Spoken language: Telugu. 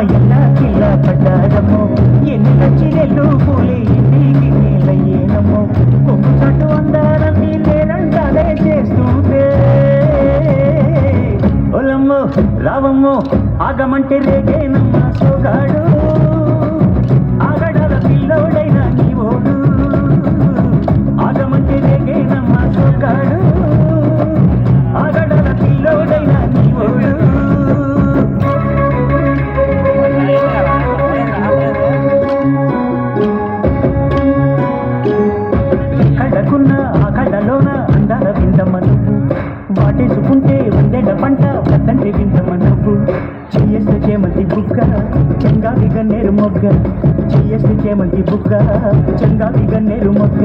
పిల్ల పడ్డాడమ్మో ఎన్ని నచ్చినెల్లు పూలే ఇంటికి నీళ్ళయ్యేనమ్మో కొమ్ము చట్టు అందాలని నేనంటానే చేస్తుంటే. ఒలమ్మో రావమ్మో ఆగమంటే రేగేనమ్మా సోగాడు. వాటేసుకుంటే వందెడ పంట పద్దంటి విందమ్మ నువ్వు చెయ్యేస్తే చేమంతి బుక్క చెంగావి గన్నేరు మొగ్గ చెయ్యేస్తే చేమంతి బుక్క చెంగావి గన్నేరు మొగ్గ